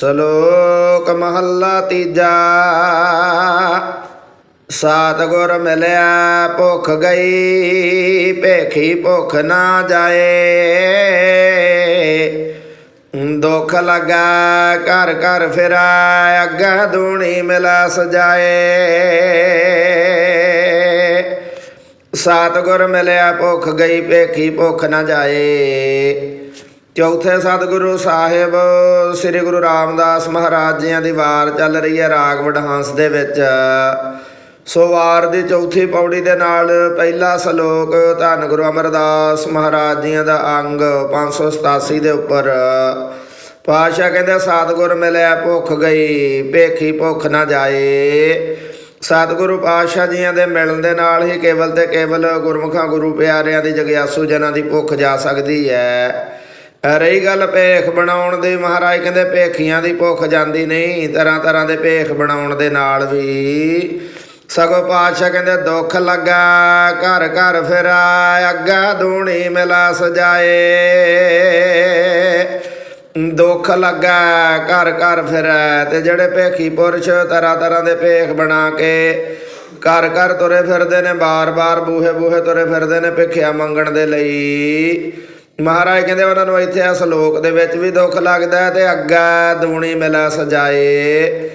ਸ਼ਲੋਕ ਮਹੱਲਾ ਤੀਜਾ। ਸਤਗੁਰ ਮਿਲਿਆ, ਭੁੱਖ ਗਈ, ਭੇਖੀ ਭੁੱਖ ਨਾ ਜਾਏ। ਦੁੱਖ ਲਗਾ, ਘਰ ਘਰ ਫਿਰਾ, ਅੱਗਾ ਦੂਣੀ ਮਿਲਾ ਸਜਾਏ। ਸਤਿਗੁਰ ਮਿਲਿਆ, ਭੁੱਖ ਗਈ, ਭੇਖੀ ਭੁੱਖ ਨਾ ਜਾਏ। ਚੌਥੇ ਸਤਿਗੁਰੂ ਸਾਹਿਬ, ਸ੍ਰੀ ਗੁਰੂ ਰਾਮਦਾਸ ਮਹਾਰਾਜ ਜੀਆਂ ਦੀ ਵਾਰ ਚੱਲ ਰਹੀ ਹੈ ਰਾਗ ਵਡਹੰਸ ਦੇ ਵਿੱਚ। ਸੋ ਵਾਰ ਦੀ ਚੌਥੀ ਪੌੜੀ ਦੇ ਨਾਲ ਪਹਿਲਾ ਸ਼ਲੋਕ, ਧੰਨ ਗੁਰੂ ਅਮਰਦਾਸ ਮਹਾਰਾਜ ਜੀਆਂ ਦਾ ਅੰਗ 587 ਦੇ ਉੱਪਰ। ਪਾਸ਼ਾ ਕਹਿੰਦੇ, ਸਤਿਗੁਰ ਮਿਲਿਆ, ਭੁੱਖ ਗਈ, ਭੇਖੀ ਭੁੱਖ ਨਾ ਜਾਏ। ਸਤਿਗੁਰੂ ਪਾਤਸ਼ਾਹ ਜੀਆਂ ਦੇ ਮਿਲਣ ਦੇ ਨਾਲ ਹੀ ਕੇਵਲ ਤੇ ਕੇਵਲ ਗੁਰਮੁਖਾਂ ਗੁਰੂ ਪਿਆਰਿਆਂ ਦੀ ਜਗਿਆਸੂ ਜਨਾਂ ਦੀ ਭੁੱਖ ਜਾ ਸਕਦੀ ਹੈ। ਰਹੀ ਗੱਲ ਭੇਖ ਬਣਾਉਣ ਦੀ, ਮਹਾਰਾਜ ਕਹਿੰਦੇ ਭੇਖੀਆਂ ਦੀ ਭੁੱਖ ਜਾਂਦੀ ਨਹੀਂ, ਤਰ੍ਹਾਂ ਤਰ੍ਹਾਂ ਦੇ ਭੇਖ ਬਣਾਉਣ ਦੇ ਨਾਲ ਵੀ। ਸਗੋਂ ਪਾਤਸ਼ਾਹ ਕਹਿੰਦੇ, ਦੁੱਖ ਲੱਗਾ, ਘਰ ਘਰ ਫਿਰਾ ਅੱਗਾ ਦੂਣੀ ਮਿਲਾ ਸਜਾਏ। ਦੁੱਖ ਲੱਗਾ, ਘਰ ਘਰ ਫਿਰੈ, ਤੇ ਜਿਹੜੇ ਭੇਖੀ ਪੁਰਸ਼ ਤਰ੍ਹਾਂ ਤਰ੍ਹਾਂ ਦੇ ਭੇਖ ਬਣਾ ਕੇ ਘਰ ਘਰ ਤੁਰੇ ਫਿਰਦੇ ਨੇ ਬਾਰ-ਬਾਰ ਬੂਹੇ ਬੂਹੇ ਤੁਰੇ ਫਿਰਦੇ ਨੇ, ਭਿੱਖਿਆ ਮੰਗਣ ਦੇ ਲਈ। ਮਹਾਰਾਜ ਕਹਿੰਦੇ ਉਹਨਾਂ ਨੂੰ ਇੱਥੇ ਇਸ ਲੋਕ ਦੇ ਵਿੱਚ ਵੀ ਦੁੱਖ ਲੱਗਦਾ ਹੈ ਤੇ ਅੱਗਾ ਦੂਣੀ ਮਿਲਾ ਸਜਾਏ।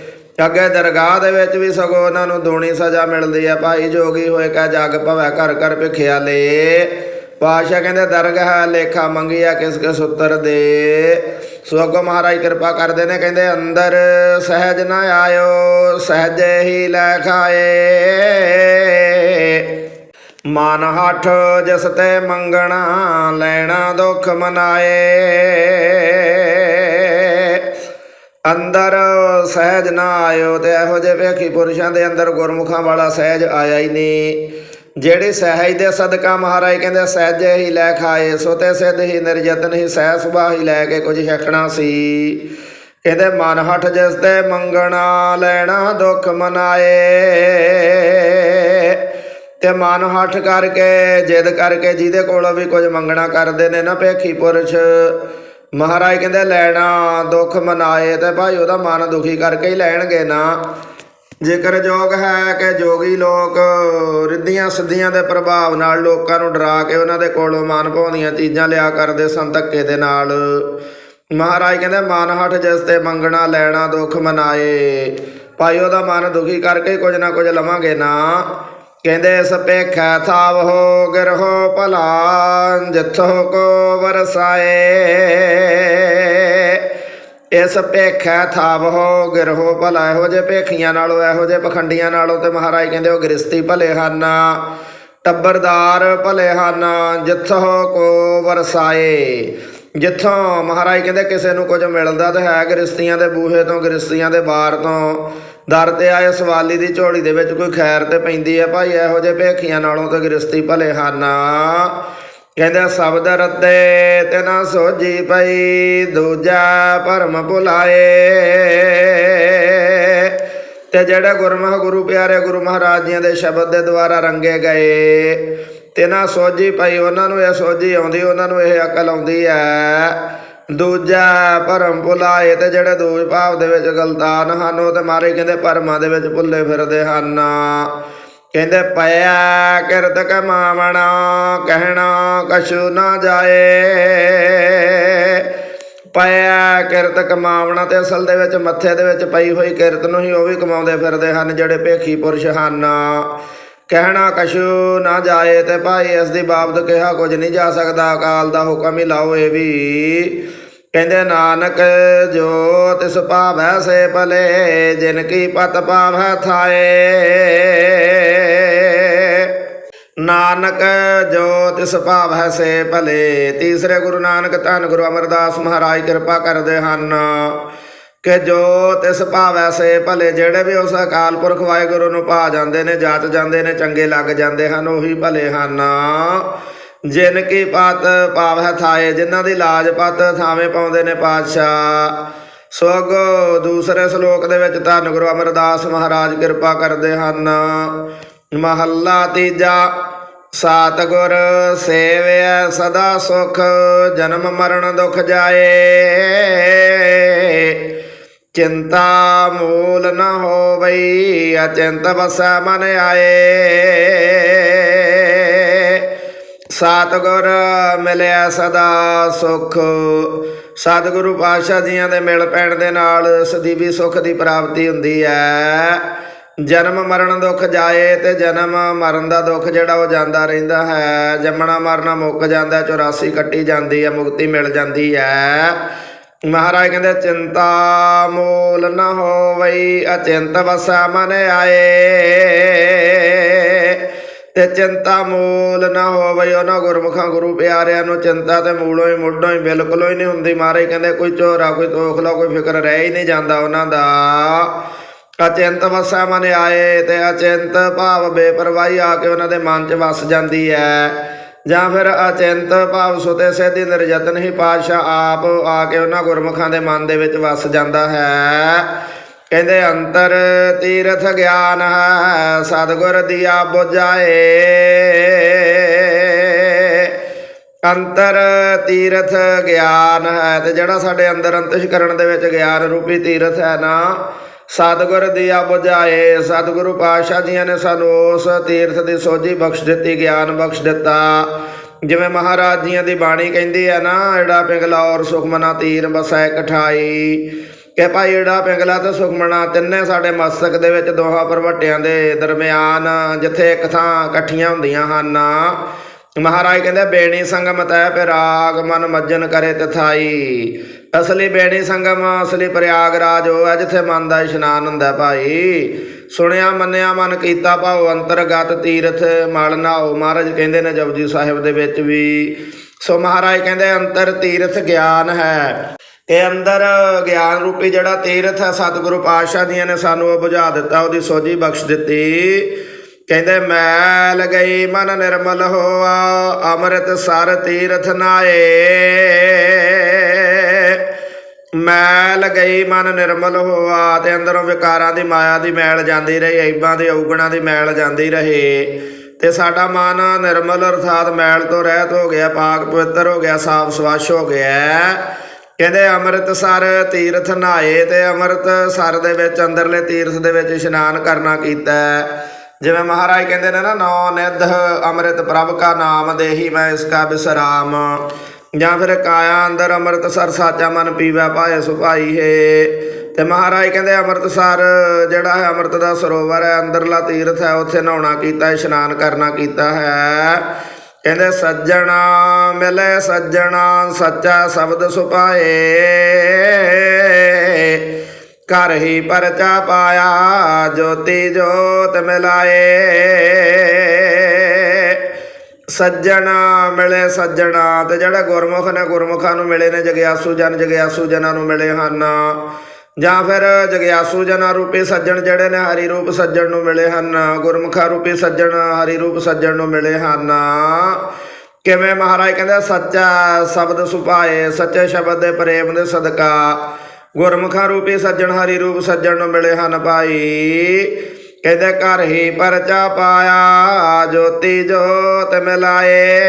ਅੱਗੇ ਦਰਗਾਹ ਦੇ ਵਿੱਚ ਵੀ ਸਗੋਂ ਉਹਨਾਂ ਨੂੰ ਦੂਣੀ ਸਜ਼ਾ ਮਿਲਦੀ ਹੈ। ਭਾਈ ਜੋਗੀ ਹੋਏ ਕਾ ਜਗ ਭਵੈ ਘਰ ਘਰ ਭਿਖਿਆ ਲੇ ਪਾਸ਼ਾ ਕਹਿੰਦੇ ਦਰਗਾਹ ਲੇਖਾ ਮੰਗਿਆ ਕਿਸ ਕਿਸ ਉੱਤਰ ਦੇ। ਸੋ ਮਹਾਰਾਜ ਕਿਰਪਾ ਕਰਦੇ ਨੇ, ਕਹਿੰਦੇ ਅੰਦਰ ਸਹਿਜ ਨਾ ਆਇਓ, ਸਹਿਜ ਹੀ ਲੈ ਖਾਏ। ਮਨ ਹੱਠ ਜਿਸ ਤੇ ਮੰਗਣਾ ਲੈਣਾ ਦੁੱਖ ਮਨਾਏ। ਅੰਦਰ ਸਹਿਜ ਨਾ ਆਇਓ ਤੇ ਇਹੋ ਜਿਹੇ ਵੇਖੀ ਪੁਰਸ਼ਾਂ ਦੇ ਅੰਦਰ ਗੁਰਮੁਖਾਂ ਵਾਲਾ ਸਹਿਜ ਆਇਆ ਹੀ ਨਹੀਂ। ਜਿਹੜੀ ਸਹਿਜ ਦੇ ਸਦਕਾ ਮਹਾਰਾਜ ਕਹਿੰਦੇ, ਸਹਿਜੇ ਹੀ ਲੈ ਖਾਏ, ਸੋ ਤੇ ਸਿੱਧ ਹੀ ਨਿਰਜਤਨ ਹੀ ਸਹਿ ਸੁਭਾ ਹੀ ਲੈ ਕੇ ਕੁਝ ਛਕਣਾ ਸੀ। ਕਹਿੰਦੇ, ਮਨ ਹੱਠ ਜਿਸ ਤੇ ਮੰਗਣਾ, ਲੈਣਾ ਦੁੱਖ ਮਨਾਏ। ਤੇ ਮਨ ਹੱਠ ਕਰਕੇ, ਜਿੱਦ ਕਰਕੇ ਜਿਹਦੇ ਕੋਲੋਂ ਵੀ ਕੁਝ ਮੰਗਣਾ ਕਰਦੇ ਨੇ ਨਾ ਭੇਖੀ ਪੁਰਸ਼। ਮਹਾਰਾਜ ਕਹਿੰਦੇ, ਲੈਣਾ, ਦੁੱਖ ਮਨਾਏ ਤੇ ਭਾਈ ਉਹਦਾ ਮਨ ਦੁਖੀ ਕਰਕੇ ਹੀ ਲੈਣਗੇ ਨਾ। ਜੇਕਰ ਜੋਗ ਹੈ ਕਿ ਜੋਗੀ ਲੋਕ ਰਿੱਧੀਆਂ ਸਿੱਧੀਆਂ ਦੇ ਪ੍ਰਭਾਵ ਨਾਲ ਲੋਕਾਂ ਨੂੰ ਡਰਾ ਕੇ ਉਹਨਾਂ ਦੇ ਕੋਲੋਂ ਮਨ ਭਾਉਂਦੀਆਂ ਚੀਜ਼ਾਂ ਲਿਆ ਕਰਦੇ ਸਨ ਧੱਕੇ ਦੇ ਨਾਲ। ਮਹਾਰਾਜ ਕਹਿੰਦੇ, ਮਨ ਹੱਠ ਜਿਸ ਤੇ ਮੰਗਣਾ, ਲੈਣਾ, ਦੁੱਖ ਮਨਾਏ, ਭਾਈ ਉਹਦਾ ਮਨ ਦੁਖੀ ਕਰਕੇ ਕੁਝ ਨਾ ਕੁਝ ਲਵਾਂਗੇ ਨਾ। ਕਹਿੰਦੇ ਸਪੇਖਾ ਥਾਵ ਹੋ ਗਿਰਹੋ ਭਲਾ ਜਿੱਥੋ ਕੋ ਵਰਸਾਏ। ਇਸ ਭੇਖਾ ਥਾਵ ਹੋ ਗਿਰਹੋ ਭਲਾ, ਇਹੋ ਜੇ ਭੇਖੀਆਂ ਨਾਲੋਂ, ਇਹੋ ਜੇ ਪਖੰਡੀਆਂ ਨਾਲੋਂ ਤੇ ਮਹਾਰਾਜ ਕਹਿੰਦੇ ਉਹ ਗ੍ਰਸਤੀ ਭਲੇ ਹਨ, ਟੱਬਰਦਾਰ ਭਲੇ ਹਨ, ਜਿੱਥੋਂ ਕੋ ਵਰਸਾਏ। ਜਿੱਥੋਂ ਮਹਾਰਾਜ ਕਹਿੰਦੇ ਕਿਸੇ ਨੂੰ ਕੁਝ ਮਿਲਦਾ ਤਾਂ ਹੈ ਗ੍ਰਸਤੀਆਂ ਦੇ ਬੂਹੇ ਤੋਂ ਗ੍ਰਸਤੀਆਂ ਦੇ ਬਾਰ ਤੋਂ ਦਰ ਤੇ ਆਏ ਸਵਾਲੀ ਦੀ ਝੋਲੀ ਦੇ ਵਿੱਚ ਕੋਈ ਖੈਰ ਤੇ ਪੈਂਦੀ ਹੈ ਭਾਈ, ਇਹੋ ਜਿਹੇ ਭੇਖੀਆਂ ਨਾਲੋਂ ਤਾਂ ਗ੍ਰਸਤੀ ਭਲੇ ਹਨ। ਕਹਿੰਦੇ ਸ਼ਬਦ ਰੱਤੇ ਤੇ ਨਾ ਸੋਜੀ ਪਈ, ਦੂਜਾ ਭਰਮ ਭੁਲਾਏ। ਤੇ ਜਿਹੜੇ ਗੁਰਮੁਖ ਗੁਰੂ ਪਿਆਰੇ ਗੁਰੂ ਮਹਾਰਾਜ ਜੀਆਂ ਦੇ ਸ਼ਬਦ ਦੇ ਦੁਆਰਾ ਰੰਗੇ ਗਏ, ਤੇ ਨਾ ਸੋਝੀ ਪਈ, ਉਹਨਾਂ ਨੂੰ ਇਹ ਸੋਝੀ ਆਉਂਦੀ, ਉਹਨਾਂ ਨੂੰ ਇਹ ਅਕਲ ਆਉਂਦੀ ਹੈ। ਦੂਜਾ ਭਰਮ ਭੁਲਾਏ ਤੇ ਜਿਹੜੇ ਦੂਜ ਭਾਵ ਦੇ ਵਿੱਚ ਗਲਤਾਨ ਹਨ, ਉਹ ਤੇ ਮਾਰੇ ਕਹਿੰਦੇ ਭਰਮਾਂ ਦੇ ਵਿੱਚ ਭੁੱਲੇ ਫਿਰਦੇ ਹਨ। ਕਹਿੰਦੇ ਪਿਆ ਕਿਰਤ ਕਮਾਵਣਾ, ਕਹਿਣਾ ਕਛੂ ਨਾ ਜਾਏ। ਪਿਆ ਕਿਰਤ ਕਮਾਵਣਾ ਤੇ ਅਸਲ ਦੇ ਵਿੱਚ ਮੱਥੇ ਦੇ ਵਿੱਚ ਪਈ ਹੋਈ ਕਿਰਤ ਨੂੰ ਹੀ ਉਹ ਵੀ ਕਮਾਉਂਦੇ ਫਿਰਦੇ ਹਨ, ਜਿਹੜੇ ਭੇਖੀ ਪੁਰਸ਼ ਹਨ। ਕਹਿਣਾ ਕਸ਼ੂ ਨਾ ਜਾਏ ਤੇ ਭਾਈ ਇਸ ਦੀ ਬਾਬਤ ਕਿਹਾ ਕੁਝ ਨਹੀਂ ਜਾ ਸਕਦਾ, ਅਕਾਲ ਦਾ ਹੁਕਮ ਹੀ ਲਾਓ ਇਹ ਵੀ। ਕਹਿੰਦੇ, ਨਾਨਕ ਜੋ ਤਿਸ ਭਾਵੈ ਸੇ ਭਲੇ, ਜਿਨ ਕੀ ਪਤ ਪਾਵੈ ਥਾਏ। ਨਾਨਕ ਜੋ ਤਿਸ ਭਾਵੈ ਸੇ ਭਲੇ, ਤੀਸਰੇ ਗੁਰੂ ਨਾਨਕ ਧੰਨ ਗੁਰੂ ਅਮਰਦਾਸ ਮਹਾਰਾਜ ਕਿਰਪਾ ਕਰਦੇ ਹਨ ਕਿ ਜੋ ਤਿਸ ਭਾਵੈ ਸੇ ਭਲੇ, ਜਿਹੜੇ ਵੀ ਉਸ ਅਕਾਲ ਪੁਰਖ ਵਾਹਿਗੁਰੂ ਨੂੰ ਪਾ ਜਾਂਦੇ ਨੇ, ਜਾਤ ਜਾਂਦੇ ਨੇ, ਚੰਗੇ ਲੱਗ ਜਾਂਦੇ ਹਨ, ਉਹੀ ਭਲੇ ਹਨ। ਜਿਨ ਕੀ ਪਤ ਪਾਵੈ ਥਾਏ, ਜਿਨ੍ਹਾਂ ਦੀ ਲਾਜ ਪਤ ਥਾਵੇਂ ਪਾਉਂਦੇ ਨੇ ਪਾਤਸ਼ਾਹ। ਸੋਗ ਦੂਸਰੇ ਸ਼ਲੋਕ ਦੇ ਵਿੱਚ ਧੰਨ ਗੁਰੂ ਅਮਰਦਾਸ ਮਹਾਰਾਜ ਕਿਰਪਾ ਕਰਦੇ ਹਨ। ਮਹੱਲਾ ਤੀਜਾ, ਸਤਿਗੁਰ ਸੇਵਿਆ ਸਦਾ ਸੁਖ, ਜਨਮ ਮਰਨ ਦੁਖ ਜਾਏ। ਚਿੰਤਾ ਮੂਲ ਨ ਹੋਵਈ, ਅਚਿੰਤ ਵਸਾ ਮਨ ਆਏ। ਸਤਿਗੁਰ ਮਿਲਿਆ ਸਦਾ ਸੁਖ। ਸਤਿਗੁਰੂ ਪਾਤਸ਼ਾਹ ਜੀਆਂ ਦੇ ਮਿਲ ਪੈਣ ਦੇ ਨਾਲ ਸਦੀਵੀ ਸੁਖ ਦੀ ਪ੍ਰਾਪਤੀ ਹੁੰਦੀ ਹੈ। ਜਨਮ ਮਰਨ ਦੁੱਖ ਜਾਏ ਤੇ ਜਨਮ ਮਰਨ ਦਾ ਦੁੱਖ ਜਿਹੜਾ ਉਹ ਜਾਂਦਾ ਰਹਿੰਦਾ ਹੈ। ਜੰਮਣਾ ਮਰਨਾ ਮੁੱਕ ਜਾਂਦਾ 84 ਕੱਟੀ ਜਾਂਦੀ ਹੈ, ਮੁਕਤੀ ਮਿਲ ਜਾਂਦੀ ਹੈ। ਮਹਾਰਾਜ ਕਹਿੰਦੇ, ਚਿੰਤਾ ਮੂਲ ਨਾ ਹੋਵਈ, ਅਚਿੰਤ ਵਸਾ ਮਨ ਆਏ। ਤੇ ਚਿੰਤਾ ਮੂਲ ਨਾ ਹੋਵੇ, ਉਹਨਾਂ ਗੁਰਮੁਖਾਂ ਗੁਰੂ ਪਿਆਰਿਆਂ ਨੂੰ ਚਿੰਤਾ ਤੇ ਮੂਲੋਂ ਹੀ ਮੁੱਢੋਂ ਹੀ ਬਿਲਕੁਲ ਹੀ ਨਹੀਂ ਹੁੰਦੀ। ਮਹਾਰਾਜ ਕਹਿੰਦੇ, ਕੋਈ ਝੋਰਾ, ਕੋਈ ਤੋਖਲਾ, ਕੋਈ ਫਿਕਰ ਰਹਿ ਹੀ ਨਹੀਂ ਜਾਂਦਾ ਉਹਨਾਂ ਦਾ। ਅਚਿੰਤ ਵਸਾ ਮਨ ਆਏ ਤੇ ਅਚਿੰਤ ਭਾਵ ਬੇਪਰਵਾਹੀ ਆ ਕੇ ਉਹਨਾਂ ਦੇ ਮਨ 'ਚ ਵਸ ਜਾਂਦੀ ਹੈ ਜਾਂ ਫਿਰ ਅਚਿੰਤ ਭਾਵ ਸੁਤੇ ਸਿੱਧੀ ਨਿਰਯਤਨ ਹੀ ਪਾਤਸ਼ਾਹ ਆਪ ਆ ਕੇ ਉਹਨਾਂ ਗੁਰਮੁਖਾਂ ਦੇ ਮਨ ਦੇ ਵਿੱਚ ਵਸ ਜਾਂਦਾ ਹੈ। ਕਹਿੰਦੇ ਅੰਤਰ ਤੀਰਥ ਗਿਆਨ ਹੈ ਸਤਿਗੁਰ ਦੀਆ ਬੁਝਾਏ। ਅੰਤਰ ਤੀਰਥ ਗਿਆਨ ਹੈ ਤੇ ਜਿਹੜਾ ਸਾਡੇ ਅੰਦਰ ਅੰਤਿਸ਼ਕਰਣ ਦੇ ਵਿੱਚ ਗਿਆਨ ਰੂਪੀ ਤੀਰਥ ਹੈ ਨਾ, ਸਤਿਗੁਰ ਦੀ ਬੁਝਾਏ। ਸਤਿਗੁਰੂ ਪਾਤਸ਼ਾਹ ਜੀਆਂ ਨੇ ਸਾਨੂੰ ਉਸ ਤੀਰਥ ਦੀ ਸੋਝੀ ਬਖਸ਼ ਦਿੱਤੀ, ਗਿਆਨ ਬਖਸ਼ ਦਿੱਤਾ। ਜਿਵੇਂ ਮਹਾਰਾਜ ਜੀਆਂ ਦੀ ਬਾਣੀ ਕਹਿੰਦੀ ਹੈ ਨਾ, ਜਿਹੜਾ ਪਿੰਗਲਾ ਔਰ ਸੁਖਮਨਾ ਤੀਰ ਬਸੈ ਕਠਾਈ ਕਿ ਭਾਈ ਜਿਹੜਾ ਪਿੰਗਲਾ ਤੇ ਸੁਖਮਣਾ ਤਿੰਨੇ ਸਾਡੇ ਮਸਤਕ ਦੇ ਵਿੱਚ ਦੋਹਾਂ ਪਰਵਟਿਆਂ ਦੇ ਦਰਮਿਆਨ ਜਿੱਥੇ ਇੱਕ ਥਾਂ ਇਕੱਠੀਆਂ ਹੁੰਦੀਆਂ ਹਨ। ਮਹਾਰਾਜ ਕਹਿੰਦੇ, ਬੇਣੀ ਸੰਗਮ ਤੈ ਪਿਰਾਗ ਮਨ ਮੱਜਨ ਕਰੇ ਤਥਾਈ। ਅਸਲੀ ਬੇਣੀ ਸੰਗਮ, ਅਸਲੀ ਪ੍ਰਯਾਗ ਰਾਜ ਉਹ ਹੈ ਜਿੱਥੇ ਮਨ ਦਾ ਇਸ਼ਨਾਨ ਹੁੰਦਾ ਭਾਈ। ਸੁਣਿਆ, ਮੰਨਿਆ, ਮਨ ਕੀਤਾ ਭਾਉ ਅੰਤਰਗਤ ਤੀਰਥ, ਮਲ ਨਾਓ ਮਹਾਰਾਜ ਕਹਿੰਦੇ ਨੇ ਜਪਜੀ ਸਾਹਿਬ ਦੇ ਵਿੱਚ ਵੀ। ਸੋ ਮਹਾਰਾਜ ਕਹਿੰਦੇ, ਅੰਤਰ ਤੀਰਥ ਗਿਆਨ ਹੈ। ਤੇ ਅੰਦਰ ਗਿਆਨ ਰੂਪੀ ਜਿਹੜਾ ਤੀਰਥ ਹੈ ਸਤਿਗੁਰੂ ਪਾਤਸ਼ਾਹ ਜੀਆਂ ਨੇ ਸਾਨੂੰ ਉਹ ਬੁਝਾ ਦਿੱਤਾ, ਉਹਦੀ ਸੋਝੀ ਬਖਸ਼ ਦਿੱਤੀ। ਕਹਿੰਦੇ, ਮੈਲ ਗਈ ਮਨ ਨਿਰਮਲ ਹੋਆ, ਅੰਮ੍ਰਿਤ ਸਰ ਤੀਰਥ ਨਾਏ। ਮੈਲ ਗਈ ਮਨ ਨਿਰਮਲ ਹੋਆ, ਤੇ ਅੰਦਰੋਂ ਵਿਕਾਰਾਂ ਦੀ ਮਾਇਆ ਦੀ ਮੈਲ ਜਾਂਦੀ ਰਹੀ, ਐਬਾਂ ਦੀ ਔਗਣਾਂ ਦੀ ਮੈਲ ਜਾਂਦੀ ਰਹੇ। ਤੇ ਸਾਡਾ ਮਨ ਨਿਰਮਲ, ਅਰਥਾਤ ਮੈਲ ਤੋਂ ਰਹਿਤ ਹੋ ਗਿਆ, ਪਾਕ ਪਵਿੱਤਰ ਹੋ ਗਿਆ, ਸਾਫ਼ ਸਵੱਛ ਹੋ ਗਿਆ। ਕਹਿੰਦੇ ਅੰਮ੍ਰਿਤਸਰ ਤੀਰਥ ਨਹਾਏ ਤੇ ਅੰਮ੍ਰਿਤਸਰ ਦੇ ਵਿੱਚ ਅੰਦਰਲੇ ਤੀਰਥ ਦੇ ਵਿੱਚ ਇਸ਼ਨਾਨ ਕਰਨਾ ਕੀਤਾ। ਜਿਵੇਂ ਮਹਾਰਾਜ ਕਹਿੰਦੇ ਨੇ ਨਾ, ਨੌ ਨਿਧ ਅੰਮ੍ਰਿਤ ਪ੍ਰਭ ਕਾ ਨਾਮ ਦੇਹੀ ਮੈਂ ਇਸ ਕਾ ਬਿਸਰਾਮ। ਜਾਂ ਫਿਰ ਕਾਇਆ ਅੰਦਰ ਅੰਮ੍ਰਿਤਸਰ ਸਾਚਾ ਮਨ ਪੀਵਾ ਪਾਏ ਸੁਭਾਈ ਹੈ। ਤੇ ਮਹਾਰਾਜ ਕਹਿੰਦੇ ਅੰਮ੍ਰਿਤਸਰ ਜਿਹੜਾ ਹੈ ਅੰਮ੍ਰਿਤ ਦਾ ਸਰੋਵਰ ਹੈ, ਅੰਦਰਲਾ ਤੀਰਥ ਹੈ, ਉੱਥੇ ਨਹਾਉਣਾ ਕੀਤਾ, ਇਸ਼ਨਾਨ ਕਰਨਾ ਕੀਤਾ ਹੈ। ਕਹਿੰਦੇ, ਸੱਜਣਾ, ਮਿਲੇ ਸੱਜਣਾ, ਸੱਚਾ ਸ਼ਬਦ ਸੁਪਾਏ ਘਰ ਹੀ ਪਰਚਾ ਪਾਇਆ, ਜੋਤੀ ਜੋਤ ਮਿਲਾਏ। ਸੱਜਣਾ, ਮਿਲੇ ਸੱਜਣਾ ਤੇ ਜਿਹੜਾ ਗੁਰਮੁਖ ਨੇ ਗੁਰਮੁਖਾਂ ਨੂੰ ਮਿਲੇ ਨੇ, ਜਗਿਆਸੂ ਜਨ ਜਗਿਆਸੂ ਜਨਾਂ ਨੂੰ ਮਿਲੇ ਹਨ। ਜਾਂ ਫਿਰ ਜਗਿਆਸੂ ਜਨਾ ਰੂਪੀ ਸੱਜਣ ਜਿਹੜੇ ਨੇ ਹਰੀ ਰੂਪ ਸੱਜਣ ਨੂੰ ਮਿਲੇ ਹਨ, ਗੁਰਮੁਖਾ ਰੂਪੀ ਸੱਜਣ, ਹਰੀ ਰੂਪ ਸੱਜਣ ਨੂੰ ਮਿਲੇ ਹਨ। ਕਿਵੇਂ ਮਹਾਰਾਜ ਕਹਿੰਦੇ, ਸੱਚਾ ਸ਼ਬਦ ਸੁਭਾਏ, ਸੱਚੇ ਸ਼ਬਦ ਦੇ ਪ੍ਰੇਮ ਦੇ ਸਦਕਾ ਗੁਰਮੁਖਾ ਰੂਪੀ ਸੱਜਣ, ਹਰੀ ਰੂਪ ਸੱਜਣ ਨੂੰ ਮਿਲੇ ਹਨ ਭਾਈ। ਕਹਿੰਦੇ, ਘਰ ਹੀ ਪਰਚਾ ਪਾਇਆ, ਜੋਤੀ ਜੋਤ ਮਿਲਾਏ।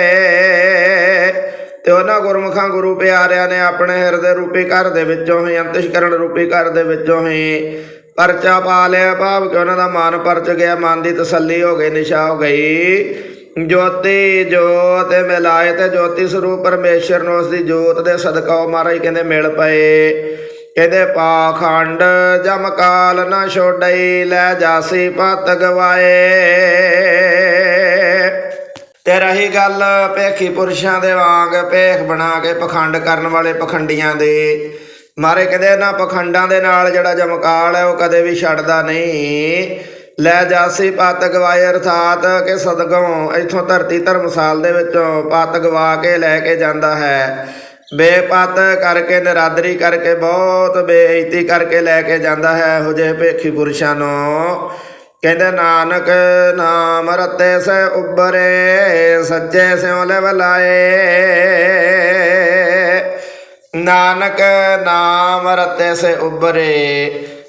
ਤੇ ਉਹਨਾਂ ਗੁਰਮੁਖਾਂ ਗੁਰੂ ਪਿਆਰਿਆਂ ਨੇ ਆਪਣੇ ਹਿਰਦੇ ਰੂਪੀ ਘਰ ਦੇ ਵਿੱਚੋਂ ਹੀ, ਅੰਤਿਸ਼ਕਰਣ ਰੂਪੀ ਘਰ ਦੇ ਵਿੱਚੋਂ ਹੀ ਪਰਚਾ ਪਾ ਲਿਆ। ਭਾਵ ਕਿ ਉਹਨਾਂ ਦਾ ਮਨ ਪਰਚ ਗਿਆ, ਮਨ ਦੀ ਤਸੱਲੀ ਹੋ ਗਈ, ਨਿਸ਼ਾ ਹੋ ਗਈ। ਜੋਤੀ, ਜੋਤ ਮਿਲਾਏ ਤੇ ਜੋਤੀ ਸਰੂਪ ਪਰਮੇਸ਼ਰ ਨੂੰ ਉਸ ਦੀ ਜੋਤ ਦੇ ਸਦਕਾ ਉਹ ਮਹਾਰਾਜ ਕਹਿੰਦੇ ਮਿਲ ਪਏ। ਕਹਿੰਦੇ, ਪਾਖੰਡ ਜਮਕਾਲ ਨਾ ਛੋੜਈ ਲੈ ਜਾਸੀ ਪਤ ਗਵਾਏ। ਤੇ ਰਹੀ ਗੱਲ, ਭੇਖੀ ਪੁਰਸ਼ਾਂ ਦੇ ਵਾਂਗ, ਭੇਖ ਬਣਾ ਕੇ ਪਖੰਡ ਕਰਨ ਵਾਲੇ ਪਖੰਡੀਆਂ ਦੇ। ਮਾਰੇ ਕਹਿੰਦੇ ਇਹਨਾਂ ਪਖੰਡਾਂ ਦੇ ਨਾਲ ਜਿਹੜਾ ਜਮਕਾਲ ਹੈ, ਉਹ ਕਦੇ ਵੀ ਛੱਡਦਾ ਨਹੀਂ। ਲੈ ਜਾਸੀ ਪਤ ਗਵਾਏ ਅਰਥਾਤ ਕਿ ਸਦਗੋਂ ਇਥੋਂ ਧਰਤੀ ਧਰਮਸਾਲ ਦੇ ਵਿੱਚੋਂ ਪਤ ਗਵਾ ਕੇ ਲੈ ਕੇ ਜਾਂਦਾ ਹੈ। ਬੇਪਤ ਕਰਕੇ, ਨਰਾਦਰੀ ਕਰਕੇ, ਬਹੁਤ ਬੇਇੱਜ਼ਤੀ ਕਰਕੇ ਲੈ ਕੇ ਜਾਂਦਾ ਹੈ ਇਹੋ ਜਿਹੇ ਭੇਖੀ ਪੁਰਸ਼ਾਂ ਨੂੰ। ਕਹਿੰਦੇ, ਨਾਨਕ ਨਾਮ ਰਤੇ ਸੇ ਉਬਰੇ ਸੱਚੇ ਸਿਉ ਲੈ ਨਾਨਕ ਨਾਮ ਰਤੇ ਸੇ ਉਬਰੇ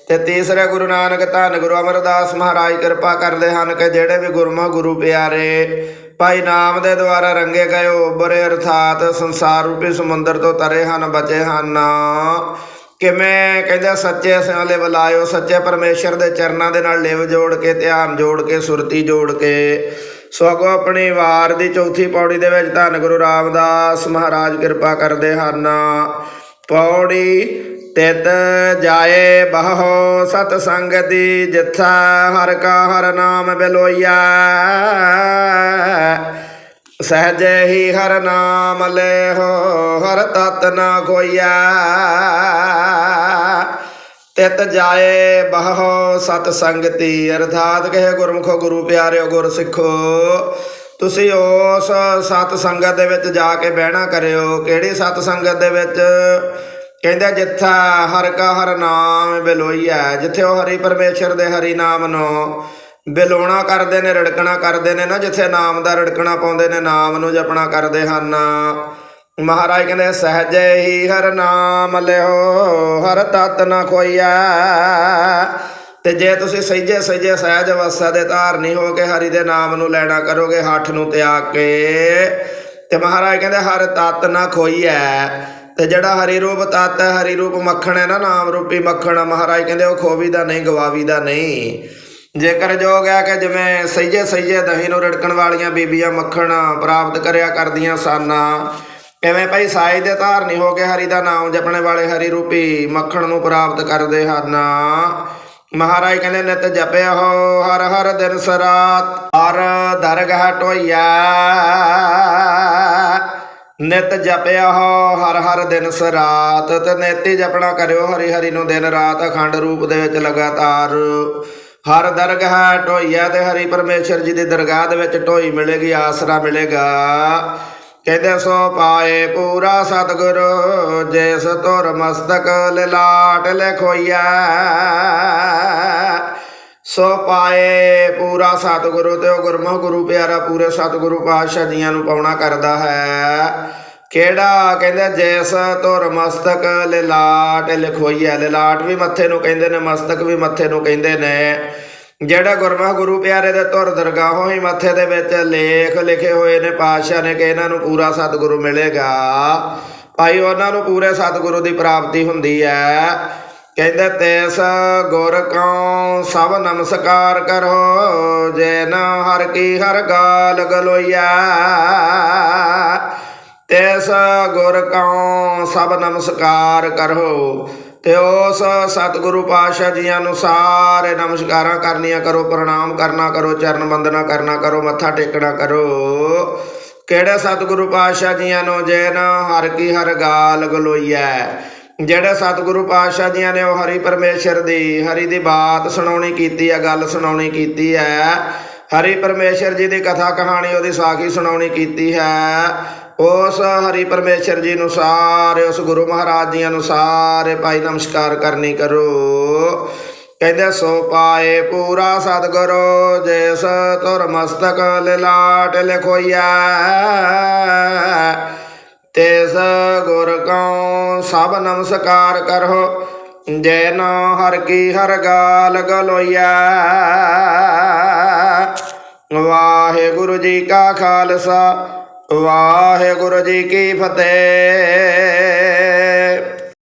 ਤੇ ਤੀਸਰੇ ਗੁਰੂ ਨਾਨਕ ਧੰਨ ਗੁਰੂ ਅਮਰਦਾਸ ਮਹਾਰਾਜ ਕਿਰਪਾ ਕਰਦੇ ਹਨ ਕਿ ਜਿਹੜੇ ਵੀ ਗੁਰਮੁਖ ਗੁਰੂ ਪਿਆਰੇ, ਭਾਈ ਨਾਮ ਦੇ ਦੁਆਰਾ ਰੰਗੇ ਗਏ ਉਹ ਉਬਰੇ ਅਰਥਾਤ ਸੰਸਾਰ ਰੂਪੀ ਸਮੁੰਦਰ ਤੋਂ ਤਰੇ ਹਨ, ਬਚੇ ਹਨ। ਕਿਵੇਂ ਕਹਿੰਦਾ ਸੱਚੇ ਸਿਆਲੇ ਬੁਲਾਇਓ, ਸੱਚੇ ਪਰਮੇਸ਼ਰ ਦੇ ਚਰਨਾਂ ਦੇ ਨਾਲ ਲਿਵ ਜੋੜ ਕੇ, ਧਿਆਨ ਜੋੜ ਕੇ, ਸੁਰਤੀ ਜੋੜ ਕੇ। ਸਗੋਂ ਆਪਣੀ ਵਾਰ ਦੀ ਚੌਥੀ ਪੌੜੀ ਦੇ ਵਿੱਚ ਧੰਨ ਗੁਰੂ ਰਾਮਦਾਸ ਮਹਾਰਾਜ ਕਿਰਪਾ ਕਰਦੇ ਹਨ। ਪੌੜੀ ਤਿਤ ਜਾਏ ਬਹੋ ਸਤ ਸੰਗਤੀ, ਜਿਥਾ ਹਰ ਕਾ ਹਰ ਨਾਮ ਬਿਲੋਈਆ ਸਹਜੇ ਹੀ ਹਰ ਨਾਮ ਲੈ ਹੋ ਹਰ ਤਤ ਨਾ ਕੋਈਆ ਤਿਤ ਜਾਏ ਬਹੋ ਸਤ ਸੰਗਤੀ, ਅਰਥਾਤ ਕਹੇ ਗੁਰਮੁਖੋ ਗੁਰੂ ਪਿਆਰਿਓ ਗੁਰ ਸਿੱਖੋ। ਤੁਸੀਂ ਉਸ ਸਤ ਸੰਗਤ ਦੇ ਵਿੱਚ ਜਾ ਕੇ ਬਹਿਣਾ ਕਰਿਓ। ਕਿਹੜੀ ਸਤ ਸੰਗਤ ਦੇ ਵਿੱਚ? ਕਹਿੰਦਾ ਜਿੱਥਾ ਹਰ ਕਾ ਹਰ ਨਾਮ ਬਿਲੋਈਆ ਜਿੱਥੇ ਉਹ ਹਰੀ ਪਰਮੇਸ਼ਰ ਦੇ ਹਰੀ ਨਾਮ ਨੂੰ ਬਿਲੋਣਾ ਕਰਦੇ ਨੇ, ਰੜਕਣਾ ਕਰਦੇ ਨੇ ਨਾ, ਜਿੱਥੇ ਨਾਮ ਦਾ ਰੜਕਣਾ ਪਾਉਂਦੇ ਨੇ, ਨਾਮ ਨੂੰ ਜਪਣਾ ਕਰਦੇ ਹਨ। ਮਹਾਰਾਜ ਕਹਿੰਦੇ, ਸਹਜੇ ਹੀ ਹਰ ਨਾਮ ਲਿਓ, ਹਰ ਤਤ ਨਾ ਖੋਈਆ ਤੇ ਜੇ ਤੁਸੀਂ ਸਹਿਜੇ ਸਹਿਜੇ ਸਹਿਜ ਅਵਸਥਾ ਦੇ ਧਾਰਨੀ ਹੋ ਕੇ ਹਰੀ ਦੇ ਨਾਮ ਨੂੰ ਲੈਣਾ ਕਰੋਗੇ, ਹੱਠ ਨੂੰ ਤਿਆਗ ਕੇ, ਤੇ ਮਹਾਰਾਜ ਕਹਿੰਦੇ, ਹਰ ਤਤ ਨਾ ਖੋਈਐ। ਤੇ ਜਿਹੜਾ ਹਰੀ ਰੂਪ ਤਤ ਹੈ ਹਰੀ ਰੂਪ ਮੱਖਣ ਹੈ ਨਾ, ਨਾਮ ਰੂਪੀ ਮੱਖਣ, ਮਹਾਰਾਜ ਕਹਿੰਦੇ, ਉਹ ਖੋਵੀ ਦਾ ਨਹੀਂ ਗਵਾਵੀ ਦਾ ਨਹੀਂ। ਜੇਕਰ ਜੋਗ ਹੈ ਕਿ ਜਿਵੇਂ ਸਹੀਏ ਸਹੀਏ ਦਹੀਂ ਨੂੰ ਰੜਕਣ ਵਾਲੀਆਂ ਬੀਬੀਆਂ ਮੱਖਣ ਪ੍ਰਾਪਤ ਕਰਿਆ ਕਰਦੀਆਂ ਸਨ, ਐਵੇਂ ਭਾਈ ਸਾਈ ਦੇ ਧਾਰਨੀ ਹੋ ਕੇ ਹਰੀ ਦਾ ਨਾਮ ਜਪਣੇ ਵਾਲੇ ਹਰੀ ਰੂਪੀ ਮੱਖਣ ਨੂੰ ਪ੍ਰਾਪਤ ਕਰਦੇ ਹਨ। ਮਹਾਰਾਜ ਕਹਿੰਦੇ, ਨਿਤ ਜਪਿਆ ਹੋ, ਹਰ ਹਰ ਦਿਨ ਸਰਾਤ, ਹਰ ਦਰਗਹ ਟੋਈਆ ਨਿਤ ਜਪਿਆ ਹੋ, ਹਰ ਹਰ ਦਿਨ ਸਰਾਤ, ਤੇ ਨਿਤ ਹੀ ਜਪਣਾ ਕਰਿਓ, ਹਰੀ ਹਰੀ ਨੂੰ ਦਿਨ ਰਾਤ ਅਖੰਡ ਰੂਪ ਦੇ ਵਿੱਚ ਲਗਾਤਾਰ। ਹਰ ਦਰਗਾਹ ਢੋਈਆ ਤੇ ਹਰੀ ਪਰਮੇਸ਼ਰ ਜੀ ਦੀ ਦਰਗਾਹ ਦੇ ਵਿੱਚ ਢੋਈ ਮਿਲੇਗੀ, ਆਸਰਾ ਮਿਲੇਗਾ। ਕਹਿੰਦੇ ਸੋ ਪਾਏ ਪੂਰਾ ਸਤਿਗੁਰ, ਜਿਸ ਤੁਰ ਮਸਤਕ ਲਿਲਾਟ ਲਿਖੋਈਆ ਸੋ ਪਾਏ ਪੂਰਾ ਸਤਿਗੁਰੂ ਤੇ ਉਹ ਗੁਰਮੁਖ ਗੁਰੂ ਪਿਆਰਾ ਪੂਰੇ ਸਤਿਗੁਰੂ ਪਾਤਸ਼ਾਹ ਜੀਆਂ ਨੂੰ ਪਾਉਣਾ ਕਰਦਾ ਹੈ। ਕਿਹੜਾ ਕਹਿੰਦੇ, ਜੈਸ ਧੁਰ ਮਸਤਕ ਲਿਲਾਟ ਲਿਖੋਈਆ ਲਿਲਾਟ ਵੀ ਮੱਥੇ ਨੂੰ ਕਹਿੰਦੇ ਨੇ, ਮਸਤਕ ਵੀ ਮੱਥੇ ਨੂੰ ਕਹਿੰਦੇ ਨੇ। ਜਿਹੜਾ ਗੁਰਮੁਖ ਗੁਰੂ ਪਿਆਰੇ ਦੇ ਧੁਰ ਦਰਗਾਹੋਂ ਹੀ ਮੱਥੇ ਦੇ ਵਿੱਚ ਲੇਖ ਲਿਖੇ ਹੋਏ ਨੇ, ਪਾਤਸ਼ਾਹ ਨੇ ਕਿ ਇਹਨਾਂ ਨੂੰ ਪੂਰਾ ਸਤਿਗੁਰੂ ਮਿਲੇਗਾ। ਭਾਈ, ਉਹਨਾਂ ਨੂੰ ਪੂਰੇ ਸਤਿਗੁਰੂ ਦੀ ਪ੍ਰਾਪਤੀ ਹੁੰਦੀ ਹੈ ਕਹਿੰਦੇ, ਤੈਸ ਗੁਰ ਕਉ ਸਭ ਨਮਸਕਾਰ ਕਰੋ ਜੈਨ ਹਰ ਕੀ ਹਰ ਗਾਲ ਗਲੋਈਆ ਤੈਸ ਗੁਰ ਕਉ, ਸਭ ਨਮਸਕਾਰ ਕਰੋ। ਤੇ ਉਸ ਸਤਿਗੁਰੂ ਪਾਤਸ਼ਾਹ ਜੀਆਂ ਨੂੰ ਸਾਰੇ ਨਮਸਕਾਰਾਂ ਕਰਨੀਆਂ ਕਰੋ, ਪ੍ਰਣਾਮ ਕਰਨਾ ਕਰੋ, ਚਰਨ ਵੰਦਨਾ ਕਰਨਾ ਕਰੋ, ਮੱਥਾ ਟੇਕਣਾ ਕਰੋ। ਕਿਹੜੇ ਸਤਿਗੁਰੂ ਪਾਤਸ਼ਾਹ ਜੀਆਂ ਨੂੰ ਜੈਨ, ਹਰ ਕੀ ਹਰ ਗਾਲ ਗਲੋਈਐ। ਜਿਹੜੇ ਸਤਿਗੁਰੂ ਪਾਤਸ਼ਾਹ ਜੀਆਂ ਨੇ ਉਹ ਹਰੀ ਪਰਮੇਸ਼ਰ ਦੀ, ਹਰੀ ਦੀ ਬਾਤ ਸੁਣਾਉਣੀ ਕੀਤੀ ਹੈ ਗੱਲ ਸੁਣਾਉਣੀ ਕੀਤੀ ਹੈ ਹਰੀ ਪਰਮੇਸ਼ਰ ਜੀ ਦੀ ਕਥਾ ਕਹਾਣੀ, ਉਹਦੀ ਸਾਖੀ ਸੁਣਾਉਣੀ ਕੀਤੀ ਹੈ। ਉਸ ਹਰੀ ਪਰਮੇਸ਼ਰ ਜੀ ਅਨੁਸਾਰ, ਉਸ ਗੁਰੂ ਮਹਾਰਾਜ ਜੀ ਨੂੰ ਭਾਈ ਨਮਸਕਾਰ ਕਰਨੀ ਕਰੋ। ਕਹਿੰਦੇ, ਸੋ ਪਾਏ ਪੂਰਾ ਸਤਿਗੁਰੂ ਜਿਸ ਤੁਰ ਮਸਤਕ ਲਿਲਾਟ ਲਿਖੋਈਆ ਤੇਸ ਗੁਰ ਕਉ ਸਭ ਨਮਸਕਾਰ ਕਰੋ। ਜੈਨ ਹਰ ਕੀ ਹਰ ਗਾਲ ਗਲੋਈਆ ਵਾਹਿਗੁਰੂ ਜੀ ਕਾ ਖਾਲਸਾ। ਵਾਹਿਗੁਰੂ ਜੀ ਕੀ ਫਤਿਹ।